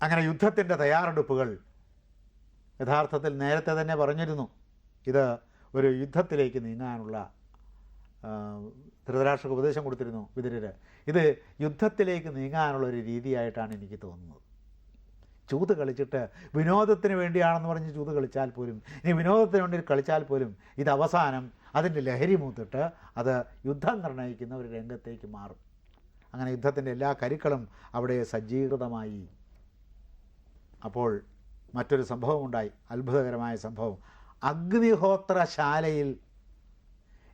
അങ്ങനെ യുദ്ധത്തിന്റെ തയ്യാറെടുപ്പുകൾ യഥാർത്ഥത്തിൽ നേരത്തെ തന്നെ പറഞ്ഞിരുന്നു. ഇത് ഒരു യുദ്ധത്തിലേക്ക് നീങ്ങാനുള്ള ധൃതരാഷ്ട്രക്ക് ഉപദേശം കൊടുത്തിരുന്നു വിതിരര് ഇത് യുദ്ധത്തിലേക്ക് നീങ്ങാനുള്ള ഒരു രീതിയായിട്ടാണ് എനിക്ക് തോന്നുന്നത്. ചൂത് കളിച്ചിട്ട് വിനോദത്തിന് വേണ്ടിയാണെന്ന് പറഞ്ഞ് ചൂത് കളിച്ചാൽ പോലും ഇനി വിനോദത്തിന് വേണ്ടി കളിച്ചാൽ പോലും ഇത് അവസാനം അതിന്റെ ലഹരി മൂത്തിട്ട് അത് യുദ്ധം നിർണയിക്കുന്ന ഒരു രംഗത്തേക്ക് മാറും. അങ്ങനെ യുദ്ധത്തിന്റെ എല്ലാ കരുക്കളും അവിടെ സജ്ജീകൃതമായി അപ്പോൾ മറ്റൊരു സംഭവം ഉണ്ടായി അത്ഭുതകരമായ സംഭവം. അഗ്നിഹോത്രശാലയിൽ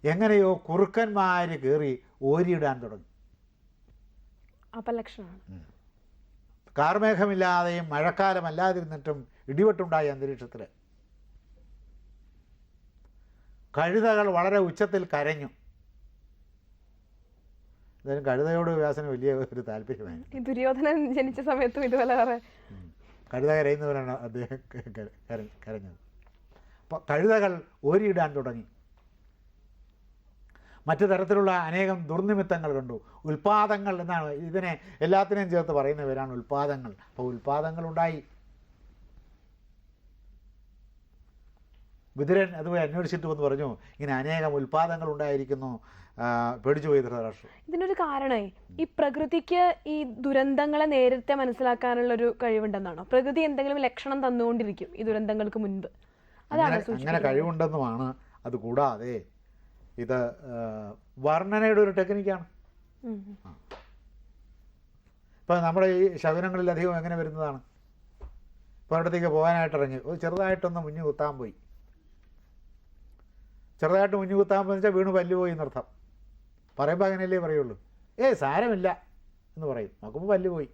എങ്ങനെയോ കുറുക്കന്മാർ കയറി ഓരിയിടാൻ തുടങ്ങി. അപലക്ഷണമാണ്. കാർമേഘമില്ലാതെയും മഴക്കാലമല്ലാതിരുന്നിട്ടും ഇടിവെട്ടുണ്ടായി അന്തരീക്ഷത്തിൽ കഴുതകൾ വളരെ ഉച്ചത്തിൽ കരഞ്ഞു. എന്തായാലും കഴുതയോട് വ്യാസന വലിയ ഒരു താല്പര്യമായി ദുര്യോധനൻ ജനിച്ച സമയത്തും ഇതുപോലെ കഴുത കരയുന്നവരാണ് അദ്ദേഹം കരഞ്ഞത്. അപ്പോൾ കഴുതകൾ ഓരിയിടാൻ തുടങ്ങി. മറ്റു തരത്തിലുള്ള അനേകം ദുർനിമിത്തങ്ങൾ കണ്ടു. ഉൽപാദങ്ങൾ എന്നാണ് ഇതിനെ എല്ലാത്തിനെയും ചേർത്ത് പറയുന്ന പേരാണ് ഉൽപാദങ്ങൾ. അപ്പോൾ ഉൽപാദങ്ങൾ ഉണ്ടായി വിതുരൻ അതുപോലെ അന്വേഷിച്ചിട്ട് വന്ന് പറഞ്ഞു. ഇങ്ങനെ അനേകം ഉൽപാദനങ്ങൾ ഉണ്ടായിരിക്കുന്നു പേടിച്ചു പോയി ധൃതരാഷ്ട്രം ഇതിനൊരു കാരണമായി. ഈ പ്രകൃതിക്ക് ഈ ദുരന്തങ്ങളെ നേരത്തെ മനസ്സിലാക്കാനുള്ള ഒരു കഴിവുണ്ടെന്നാണോ? പ്രകൃതി എന്തെങ്കിലും ലക്ഷണം തന്നുകൊണ്ടിരിക്കും ഈ ദുരന്തങ്ങൾക്ക് മുൻപ്. അതാണ് അങ്ങനെ കഴിവുണ്ടെന്നുമാണ് അത് കൂടാതെ ഇത് വർണനയുടെ ഒരു ടെക്നിക്കാണ്. ഇപ്പൊ നമ്മുടെ ഈ ശകുനങ്ങളിൽ അധികം എങ്ങനെ വരുന്നതാണ്? ഇപ്പോൾ അവിടത്തേക്ക് പോകാനായിട്ട് ഇറങ്ങി ചെറുതായിട്ടൊന്ന് മുന്നിൽ കുത്താൻ പോയി. ചെറുതായിട്ട് മുഞ്ഞു കുത്താൻ പോയി വെച്ചാൽ വീണ് പല്ല് പോയി എന്നർത്ഥം. പറയുമ്പോൾ അങ്ങനെയല്ലേ പറയുള്ളൂ. ഏ സാരമില്ല എന്ന് പറയും. നോക്കുമ്പോൾ പല്ല് പോയി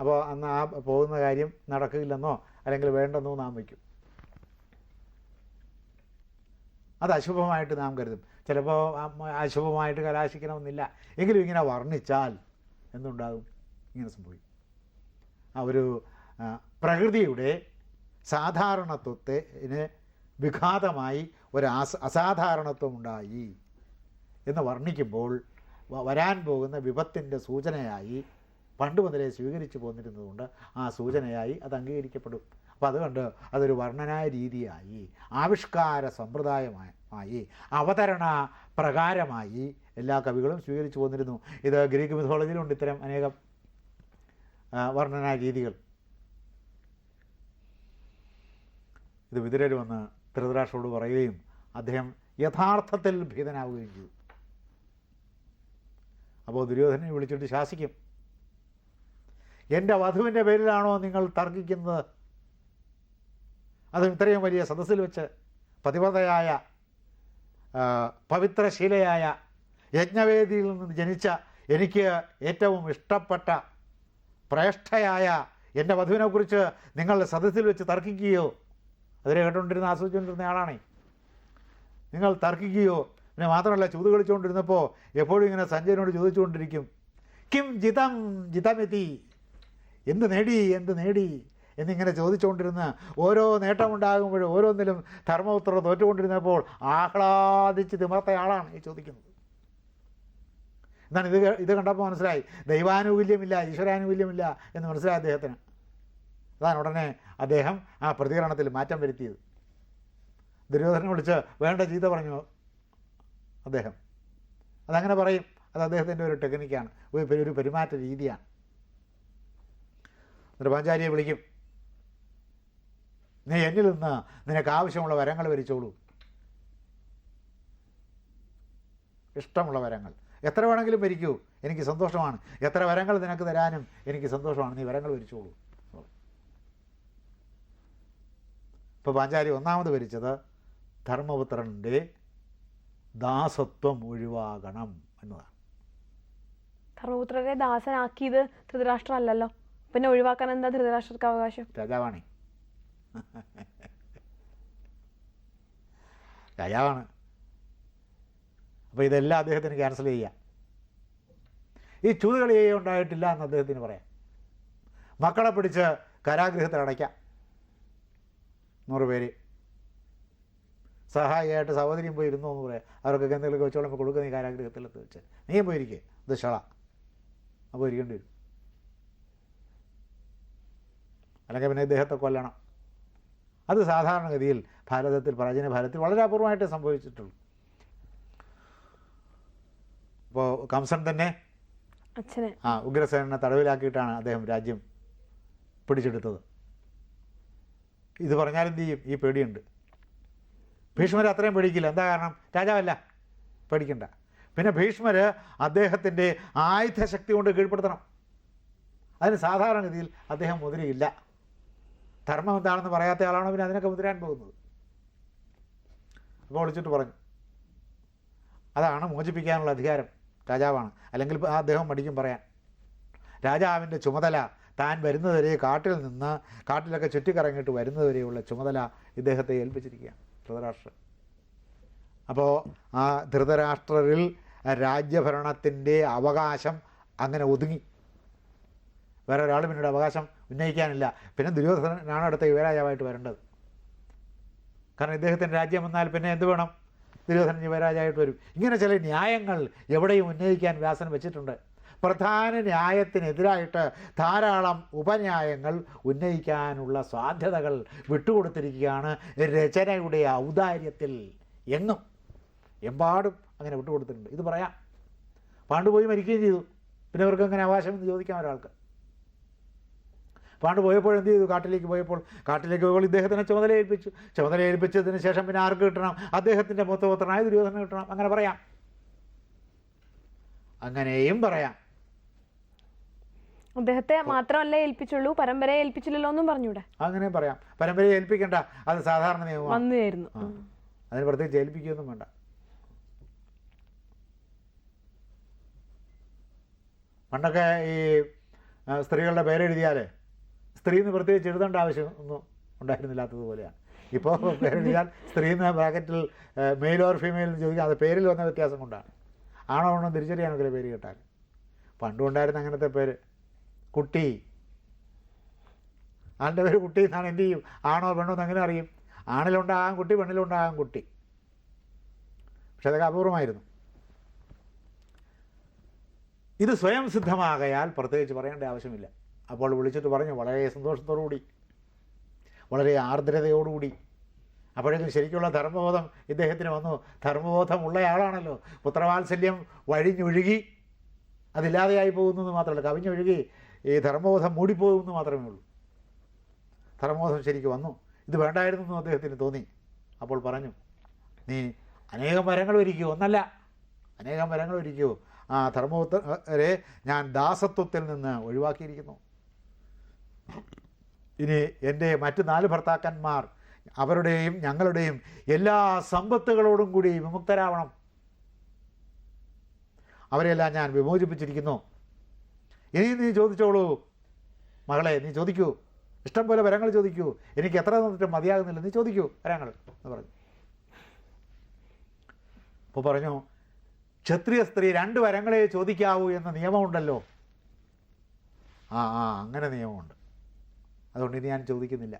അപ്പോൾ അന്ന് ആ പോകുന്ന കാര്യം നടക്കില്ലെന്നോ അല്ലെങ്കിൽ വേണ്ടെന്നോ നാം വയ്ക്കും. അത് അശുഭമായിട്ട് നാം കരുതും. ചിലപ്പോൾ അശുഭമായിട്ട് കലാശിക്കണമെന്നില്ല. എങ്കിലും ഇങ്ങനെ വർണിച്ചാൽ എന്തുണ്ടാകും? ഇങ്ങനെ സംഭവിക്കും. ആ ഒരു പ്രകൃതിയുടെ സാധാരണത്വത്തിന് വിഘാതമായി ഒരു അസ അസാധാരണത്വം ഉണ്ടായി എന്ന് വർണിക്കുമ്പോൾ വരാൻ പോകുന്ന വിപത്തിന്റെ സൂചനയായി പണ്ട് മുതലേ സ്വീകരിച്ചു പോന്നിരുന്നതുകൊണ്ട് ആ സൂചനയായി അത് അംഗീകരിക്കപ്പെടും. അപ്പം അതുകൊണ്ട് അതൊരു വർണനായ രീതിയായി ആവിഷ്കാര സമ്പ്രദായമായി അവതരണ പ്രകാരമായി എല്ലാ കവികളും സ്വീകരിച്ചു പോന്നിരുന്നു. ഇത് ഗ്രീക്ക് മിഥോളജിയിലുണ്ട് ഇത്തരം അനേകം വർണനാ രീതികൾ. ഇത് വിതുരർ വന്ന് ധൃതരാഷ്ട്രോട് പറയുകയും അദ്ദേഹം യഥാർത്ഥത്തിൽ ഭീതനാവുകയും ചെയ്തു. അപ്പോൾ ദുര്യോധനെ വിളിച്ചിട്ട് ശാസിക്കും. എന്റെ വധുവിന്റെ പേരിലാണോ നിങ്ങൾ തർക്കിക്കുന്നത്? അതും ഇത്രയും വലിയ സദസ്സിൽ വെച്ച് പതിവതയായ പവിത്രശീലയായ യജ്ഞവേദിയിൽ നിന്ന് ജനിച്ച എനിക്ക് ഏറ്റവും ഇഷ്ടപ്പെട്ട പ്രേഷ്ഠയായ എന്റെ വധുവിനെക്കുറിച്ച് നിങ്ങൾ സദസ്സിൽ വെച്ച് തർക്കിക്കുകയോ അതിനെ കണ്ടുകൊണ്ടിരുന്ന ആസ്വദിച്ചുകൊണ്ടിരുന്ന ആളാണേ. നിങ്ങൾ തർക്കിക്കുകയോ പിന്നെ മാത്രമല്ല ചൂത് കളിച്ചുകൊണ്ടിരുന്നപ്പോൾ എപ്പോഴും ഇങ്ങനെ സഞ്ജയനോട് ചോദിച്ചുകൊണ്ടിരിക്കും കിം ജിതം ജിതമെത്തി? എന്ത് നേടി എന്ത് നേടി? എന്നിങ്ങനെ ചോദിച്ചുകൊണ്ടിരുന്ന ഓരോ നേട്ടമുണ്ടാകുമ്പോഴും ഓരോന്നിലും ധർമ്മപുത്ര തോറ്റുകൊണ്ടിരുന്നപ്പോൾ ആഹ്ലാദിച്ച് തിമർത്തയാളാണ് ഈ ചോദിക്കുന്നത്. എന്നാണ് ഇത് ഇത് കണ്ടപ്പോൾ മനസ്സിലായി ദൈവാനുകൂല്യമില്ല ഈശ്വരാനുകൂല്യമില്ല എന്ന് മനസ്സിലായി അദ്ദേഹത്തിന്. അതാണ് ഉടനെ അദ്ദേഹം ആ പ്രതികരണത്തിൽ മാറ്റം വരുത്തിയത്. ദുര്യോധനെ വിളിച്ച് വേണ്ട ചീത്ത പറഞ്ഞു? അദ്ദേഹം. അതങ്ങനെ പറയും. അത് അദ്ദേഹത്തിന്റെ ഒരു ടെക്നിക്കാണ്. ഒരു പെരുമാറ്റ രീതിയാണ്. എന്നിട്ട് വിളിക്കും. നീ എന്നിൽ നിന്ന് നിനക്ക് ആവശ്യമുള്ള വരങ്ങൾ വരിച്ചോളൂ. ഇഷ്ടമുള്ള വരങ്ങൾ. എത്ര വേണമെങ്കിലും വരിക്കൂ. എനിക്ക് സന്തോഷമാണ്. എത്ര വരങ്ങൾ നിനക്ക് തരാനും എനിക്ക് സന്തോഷമാണ്. നീ വരങ്ങൾ വരിച്ചോളൂ. ഇപ്പോൾ പാഞ്ചാലി ഒന്നാമത് വരിച്ചത് ധർമ്മപുത്രന്റെ ദാസത്വം ഒഴിവാകണം എന്നതാണ്. ധർമ്മപുത്രരെ ദാസനാക്കിയത് ധൃതരാഷ്ട്രം അല്ലല്ലോ പിന്നെ ഒഴിവാക്കാൻ എന്താ ധൃതരാഷ്ട്രർക്ക് അവകാശം? രാജാവാണേ. രാജാവാണ്. അപ്പോൾ ഇതെല്ലാം അദ്ദേഹത്തിന് ക്യാൻസൽ ചെയ്യാം. ഈ ചൂതുകളി ഉണ്ടായിട്ടില്ല എന്ന് അദ്ദേഹത്തിന് പറയാം. മക്കളെ പിടിച്ച് കരാഗ്രഹത്തിൽ അടയ്ക്കാം നൂറ് പേര്. സഹായിയായിട്ട് സഹോദരിയും പോയി ഇരുന്നു എന്ന് പറയാം. അവർക്കൊക്കെ എന്തെങ്കിലുമൊക്കെ വെച്ചോളം കൊടുക്കുക നീ കാരാഗ്രഹത്തിലെത്ത് വെച്ച്. നീയും പോയിരിക്കേ ഇത് ഷള. അപ്പോൾ ഇരിക്കേണ്ടി വരും. അല്ലെങ്കിൽ പിന്നെ ഇദ്ദേഹത്തെ കൊല്ലണം. അത് സാധാരണഗതിയിൽ ഭാരതത്തിൽ പ്രാചീന ഭാരതത്തിൽ വളരെ അപൂർവമായിട്ടേ സംഭവിച്ചിട്ടുള്ളൂ. ഇപ്പോൾ കംസൻ തന്നെ ആ ഉഗ്രസേനനെ തടവിലാക്കിയിട്ടാണ് അദ്ദേഹം രാജ്യം പിടിച്ചെടുത്തത്. ഇത് പറഞ്ഞാൽ എന്ത് ചെയ്യും? ഈ പേടിയുണ്ട്. ഭീഷ്മർ അത്രയും പേടിക്കില്ല. എന്താ കാരണം? രാജാവല്ല. പേടിക്കണ്ട. പിന്നെ ഭീഷ്മർ അദ്ദേഹത്തിന്റെ ആയുധശക്തി കൊണ്ട് കീഴ്പ്പെടുത്തണം. അതിന് സാധാരണഗതിയിൽ അദ്ദേഹം മുതിരയില്ല ധർമ്മം എന്താണെന്ന് പറയാത്ത ആളാണ് പിന്നെ അതിനൊക്കെ മുതിരാൻ പോകുന്നത്. അപ്പോൾ വിളിച്ചിട്ട് പറഞ്ഞു. അതാണ് മോചിപ്പിക്കാനുള്ള അധികാരം രാജാവാണ്. അല്ലെങ്കിൽ അദ്ദേഹം മടിക്കും പറയാൻ. രാജാവിന്റെ ചുമതല താൻ വരുന്നതുവരെ കാട്ടിൽ നിന്ന് കാട്ടിലൊക്കെ ചുറ്റിക്കറങ്ങിയിട്ട് വരുന്നതുവരെയുള്ള ചുമതല ഇദ്ദേഹത്തെ ഏൽപ്പിച്ചിരിക്കുകയാണ്. ധൃതരാഷ്ട്രൻ. അപ്പോൾ ആ ധൃതരാഷ്ട്രരിൽ രാജ്യഭരണത്തിന്റെ അവകാശം അങ്ങനെ ഒതുങ്ങി. വേറെ ഒരാൾ പിന്നീട് അവകാശം ഉന്നയിക്കാനില്ല. പിന്നെ ദുര്യോധനാണ് അടുത്ത യുവരാജാവായിട്ട് വരേണ്ടത്. കാരണം ഇദ്ദേഹത്തിന്റെ രാജ്യം വന്നാൽ പിന്നെ എന്ത് വേണം? ദുര്യോധനൻ യുവരാജായിട്ട് വരും. ഇങ്ങനെ ചില ന്യായങ്ങൾ എവിടെയും ഉന്നയിക്കാൻ വ്യാസൻ വെച്ചിട്ടുണ്ട്. പ്രധാന ന്യായത്തിനെതിരായിട്ട് ധാരാളം ഉപന്യായങ്ങൾ ഉന്നയിക്കാനുള്ള സാധ്യതകൾ വിട്ടുകൊടുത്തിരിക്കുകയാണ് രചനയുടെ ഔദാര്യത്തിൽ. എങ്ങും എമ്പാടും അങ്ങനെ വിട്ടുകൊടുത്തിട്ടുണ്ട്. ഇത് പറയാം. പാണ്ഡുപോയി മരിക്കുകയും ചെയ്തു. പിന്നെ അവർക്ക് അങ്ങനെ അവകാശം എന്ന് ചോദിക്കാം ഒരാൾക്ക്. പാണ്ട് പോയപ്പോൾ എന്ത് ചെയ്തു? കാട്ടിലേക്ക് പോയപ്പോൾ കാട്ടിലേക്ക് പോയപ്പോൾ ഇദ്ദേഹത്തിനെ ചുമതല ഏൽപ്പിച്ചു ചുമതല ഏൽപ്പിച്ചതിന് ശേഷം പിന്നെ ആർക്ക് കിട്ടണം? അദ്ദേഹത്തിന്റെ മൂത്തപുത്രനായ ദുര്യോധന കിട്ടണം. അങ്ങനെ പറയാം. അങ്ങനെയും പറയാം. അദ്ദേഹത്തെ മാത്രമല്ല ഏൽപ്പിച്ചുള്ളൂ? പരമ്പരയെ ഏൽപ്പിച്ചില്ലല്ലോ എന്നും പറഞ്ഞൂടെ? അങ്ങനെ പറയാം. പരമ്പരയെ ഏൽപ്പിക്കണ്ട. അത് സാധാരണ നിയമമാണ്. വന്നുകയായിരുന്നു. അതിന് പ്രത്യേകിച്ച് ഏൽപ്പിക്കുകയൊന്നും വേണ്ട. പണ്ടൊക്കെ ഈ സ്ത്രീകളുടെ പേരെഴുതിയാലേ സ്ത്രീ എന്ന് പ്രത്യേകിച്ച് എഴുതേണ്ട ആവശ്യം ഒന്നും ഉണ്ടായിരുന്നില്ലാത്തതുപോലെയാണ് ഇപ്പോൾ പേരെഴുതിയാൽ സ്ത്രീ എന്ന ബ്രാക്കറ്റിൽ മെയിൽ ഓർ ഫീമെയിൽ എന്ന് ചോദിക്കുക അത് പേരിൽ വന്ന വ്യത്യാസം കൊണ്ടാണ്. ആണോ ആണോ തിരിച്ചറിയാനൊക്കെ പേര് കേട്ടാൽ. പണ്ടുണ്ടായിരുന്ന അങ്ങനത്തെ പേര്. കുട്ടി. ആളുടെ പേര് കുട്ടി എന്നാണ് എന്ത് ചെയ്യും? ആണോ പെണ്ണോ എന്ന് അങ്ങനെ അറിയും? ആണിലുണ്ടാകാം കുട്ടി പെണ്ണിലുണ്ടാകാം കുട്ടി പക്ഷെ അതൊക്കെ അപൂർവമായിരുന്നു. ഇത് സ്വയം സിദ്ധമാകയാൽ പ്രത്യേകിച്ച് പറയേണ്ട ആവശ്യമില്ല. അപ്പോൾ വിളിച്ചിട്ട് പറഞ്ഞു വളരെ സന്തോഷത്തോടുകൂടി വളരെ ആർദ്രതയോടുകൂടി. അപ്പോഴേക്കും ശരിക്കുള്ള ധർമ്മബോധം ഇദ്ദേഹത്തിന് വന്നു. ധർമ്മബോധമുള്ളയാളാണല്ലോ പുത്രവാത്സല്യം വഴിഞ്ഞൊഴുകി അതില്ലാതെയായി പോകുന്നത് മാത്രമല്ല കവിഞ്ഞൊഴുകി ഈ ധർമ്മബോധം മൂടിപ്പോകുമെന്ന് മാത്രമേ ഉള്ളൂ. ധർമ്മബോധം ശരിക്കും വന്നു. ഇത് വേണ്ടായിരുന്നു എന്ന് അദ്ദേഹത്തിന് തോന്നി. അപ്പോൾ പറഞ്ഞു നീ അനേകം മരങ്ങൾ ഒരുക്കിയോ? ഒന്നല്ല അനേകം മരങ്ങൾ ഒരുക്കിയോ? ആ ധർമ്മപുത്രരെ ഞാൻ ദാസത്വത്തിൽ നിന്ന് ഒഴിവാക്കിയിരിക്കുന്നു. ഇനി എന്റെ മറ്റ് നാല് ഭർത്താക്കന്മാർ അവരുടെയും ഞങ്ങളുടെയും എല്ലാ സമ്പത്തുകളോടും കൂടി വിമുക്തരാവണം. അവരെല്ലാം ഞാൻ വിമോചിപ്പിച്ചിരിക്കുന്നു. ഇനി നീ ചോദിച്ചോളൂ. മകളെ നീ ചോദിക്കൂ. ഇഷ്ടം പോലെ വരങ്ങൾ ചോദിക്കൂ. എനിക്ക് എത്ര തന്നിട്ട് മതിയാകുന്നില്ല. നീ ചോദിക്കൂ വരങ്ങൾ എന്ന് പറഞ്ഞു. അപ്പോൾ പറഞ്ഞു ക്ഷത്രിയ സ്ത്രീ രണ്ട് വരങ്ങളെ ചോദിക്കാവൂ എന്ന നിയമമുണ്ടല്ലോ. ആ ആ അങ്ങനെ നിയമമുണ്ട്. അതുകൊണ്ട് ഇനി ഞാൻ ചോദിക്കുന്നില്ല.